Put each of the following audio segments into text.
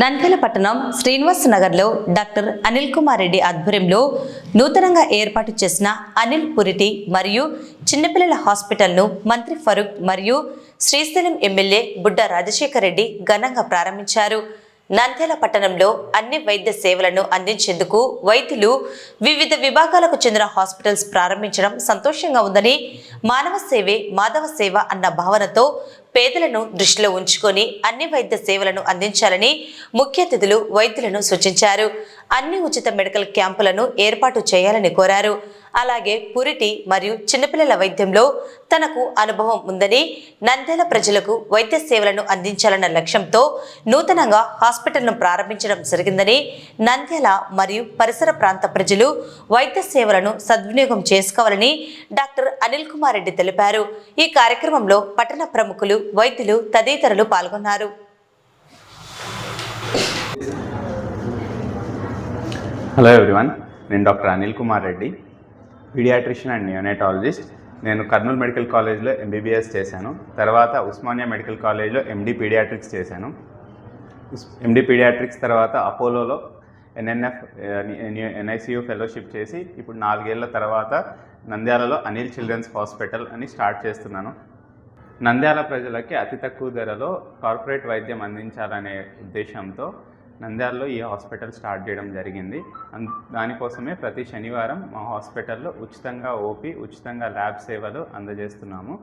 నంద్యాల పట్టణం శ్రీనివాస్ నగర్లో డాక్టర్ అనిల్ కుమార్ రెడ్డి ఆధ్వర్యంలో నూతనంగా ఏర్పాటు చేసిన అనిల్ పురిటి మరియు చిన్నపిల్లల హాస్పిటల్ను మంత్రి ఫరూక్ మరియు శ్రీశైలం ఎమ్మెల్యే బుడ్డ రాజశేఖర్ రెడ్డి ఘనంగా ప్రారంభించారు. నంద్యాల పట్టణంలో అన్ని వైద్య సేవలను అందించేందుకు వైద్యులు వివిధ విభాగాలకు చెందిన హాస్పిటల్స్ ప్రారంభించడం సంతోషంగా ఉందని మానవ సేవే మాధవ సేవ అన్న భావనతో పేదలను దృష్టిలో ఉంచుకొని అన్ని వైద్య సేవలను అందించాలని ముఖ్య అతిథులు వైద్యులను సూచించారు. అన్ని ఉచిత మెడికల్ క్యాంపులను ఏర్పాటు చేయాలని కోరారు. అలాగే పురిటి మరియు చిన్నపిల్లల వైద్యంలో తనకు అనుభవం ఉందని నంద్యాల ప్రజలకు వైద్య సేవలను అందించాలన్న లక్ష్యంతో నూతనంగా హాస్పిటల్ను ప్రారంభించడం జరిగిందని నంద్యాల మరియు పరిసర ప్రాంత ప్రజలు వైద్య సేవలను సద్వినియోగం చేసుకోవాలని డాక్టర్ అనిల్ కుమార్ రెడ్డి తెలిపారు. ఈ కార్యక్రమంలో పట్టణ ప్రముఖులు వైద్యులు తదితరులు పాల్గొన్నారు. హలో ఎవ్రీవన్ నేను doctor Anil Kumar Reddy pediatrician and neonatologist నేను కర్నూలు మెడికల్ కాలేజ్లో ఎంబీబీఎస్ చేశాను. తర్వాత ఉస్మానియా మెడికల్ కాలేజ్లో ఎండి పీడియాట్రిక్స్ చేశాను. ఎండి పీడియాట్రిక్స్ తర్వాత అపోలోలో ఎన్ఎన్ఎఫ్ ఎన్ఐసియు ఫెలోషిప్ చేసి ఇప్పుడు నాలుగేళ్ళ తర్వాత నంద్యాలలో అనిల్ చిల్డ్రన్స్ హాస్పిటల్ అని స్టార్ట్ చేస్తున్నాను. నంద్యాల ప్రజలకి అతి తక్కువ ధరలో కార్పొరేట్ వైద్యం అందించాలనే ఉద్దేశంతో నంద్యాలలో ఈ హాస్పిటల్ స్టార్ట్ చేయడం జరిగింది. అన్- దానికోసమే ప్రతి శనివారం మా హాస్పిటల్లో ఉచితంగా ఓపీ ఉచితంగా ల్యాబ్ సేవలు అందజేస్తున్నాము.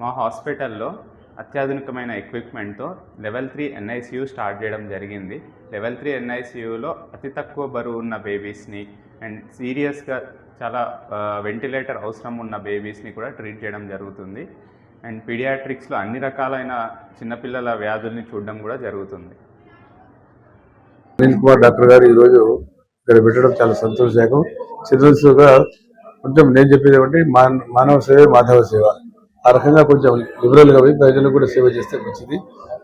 మా హాస్పిటల్లో అత్యాధునికమైన ఎక్విప్మెంట్తో లెవెల్ త్రీ ఎన్ఐసియు స్టార్ట్ చేయడం జరిగింది. లెవెల్ త్రీ ఎన్ఐసియులో అతి తక్కువ బరువు ఉన్న బేబీస్ని అండ్ సీరియస్గా చాలా వెంటిలేటర్ అవసరం ఉన్న బేబీస్ని కూడా ట్రీట్ చేయడం జరుగుతుంది. అండ్ పీడియాట్రిక్స్లో అన్ని రకాలైన చిన్నపిల్లల వ్యాధుల్ని చూడడం కూడా జరుగుతుంది. అనిల్ కుమార్ డాక్టర్ గారు ఈరోజు ఇక్కడ పెట్టడం చాలా సంతోషదాయకం. చిల్డ్రన్స్గా కొంచెం నేను చెప్పేది ఏమంటే మానవ సేవ మాధవ సేవ. ఆ రకంగా కొంచెం లిబరల్గా పోయి ప్రజలకు కూడా సేవ చేస్తే మంచిది.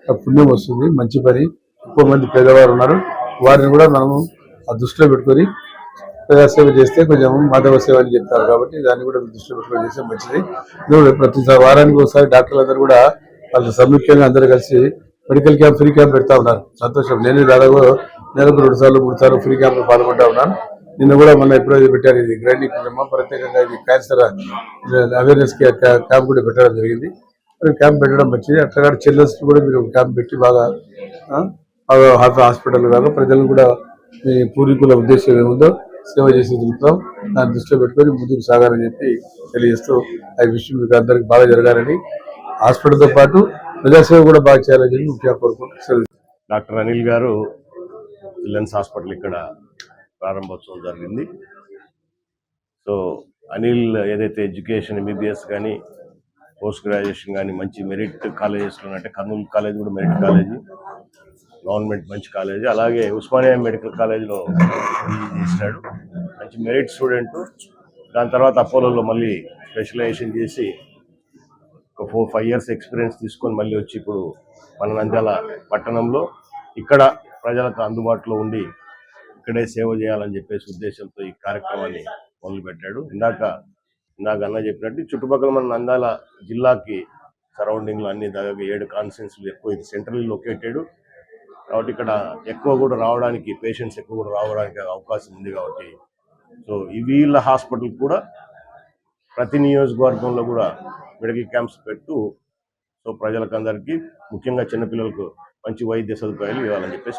ఆ పుణ్యం వస్తుంది మంచి పని. ఎక్కువ మంది పేదవారు ఉన్నారు. వారిని కూడా మనము ఆ దృష్టిలో పెట్టుకొని ప్రజాసేవ చేస్తే కొంచెం మాధవ సేవ అని చెప్తారు కాబట్టి దాన్ని కూడా దృష్టిలో పెట్టుకొని చేస్తే మంచిది. ప్రతి వారానికి ఒకసారి డాక్టర్లందరూ కూడా వాళ్ళు సముఖ్యంగా అందరూ కలిసి మెడికల్ క్యాంప్ ఫ్రీ క్యాంప్ పెడతా ఉన్నారు. సంతోషం. నేను దాదాపు నెలకు రెండు సార్లు మూడు సార్లు ఫ్రీ క్యాంప్లో పాల్గొంటా ఉన్నాను. నిన్న కూడా మొన్న ఎప్పుడో పెట్టారు ఇది గ్రైండింగ్ కుటుంబం ప్రత్యేకంగా ఇది క్యాన్సర్ అవేర్నెస్ క్యాంప్ కూడా పెట్టడం జరిగింది. క్యాంప్ పెట్టడం మంచిది. అట్లా చిల్డ్రన్స్ కూడా మీరు క్యాంప్ పెట్టి బాగా బాగా హాస్పిటల్ కాగా ప్రజలను కూడా మీ పూర్వీకుల ఉద్దేశం ఏముందో సేవ చేసి తిరుగుతాం దాన్ని దృష్టిలో పెట్టుకొని ముందుకు సాగాలని చెప్పి తెలియజేస్తూ ఆ విషయం మీకు అందరికి బాగా జరగాలని. హాస్పిటల్తో పాటు ప్రజాసేవ కూడా బాగా చేయాలని చెప్పి ముఖ్యంగా కోరుకుంటున్నాను. డాక్టర్ అనిల్ గారు విలన్స్ హాస్పిటల్ ఇక్కడ ప్రారంభోత్సవం జరిగింది. సో అనిల్ ఏదైతే ఎడ్యుకేషన్ ఎంబీబీఎస్ కానీ పోస్ట్ గ్రాడ్యుయేషన్ కానీ మంచి మెరిట్ కాలేజెస్లో అంటే కర్నూలు కాలేజ్ కూడా మెరిట్ కాలేజీ. గవర్నమెంట్ మంచి కాలేజీ. అలాగే ఉస్మానియా మెడికల్ కాలేజ్లో చేసినాడు మంచి మెరిట్ స్టూడెంట్. దాని తర్వాత అపోలోలో మళ్ళీ స్పెషలైజేషన్ చేసి ఒక ఫోర్ ఫైవ్ ఇయర్స్ ఎక్స్పీరియన్స్ తీసుకొని మళ్ళీ వచ్చి ఇప్పుడు మన నంద్యాల పట్టణంలో. ఇక్కడ ప్రజలకు అందుబాటులో ఉండి ఇక్కడే సేవ చేయాలని చెప్పేసి ఉద్దేశంతో ఈ కార్యక్రమాన్ని మొదలుపెట్టాడు. ఇందాక ఇందాక అన్న చెప్పినట్టు చుట్టుపక్కల మన నందాల జిల్లాకి సరౌండింగ్లో అన్ని దాదాపు ఏడు కాన్స్టిట్యున్సీలు ఎక్కువ ఇది సెంట్రల్ లొకేటెడ్. కాబట్టి ఇక్కడ ఎక్కువ కూడా రావడానికి పేషెంట్స్ ఎక్కువ కూడా రావడానికి అవకాశం ఉంది కాబట్టి. సో ఈ వీళ్ళ హాస్పిటల్ కూడా ప్రతి నియోజకవర్గంలో కూడా మెడికల్ క్యాంప్స్ పెట్టు. సో ప్రజలకందరికీ ముఖ్యంగా చిన్నపిల్లలకు మంచి వైద్య సదుపాయాలు ఇవ్వాలని చెప్పేసి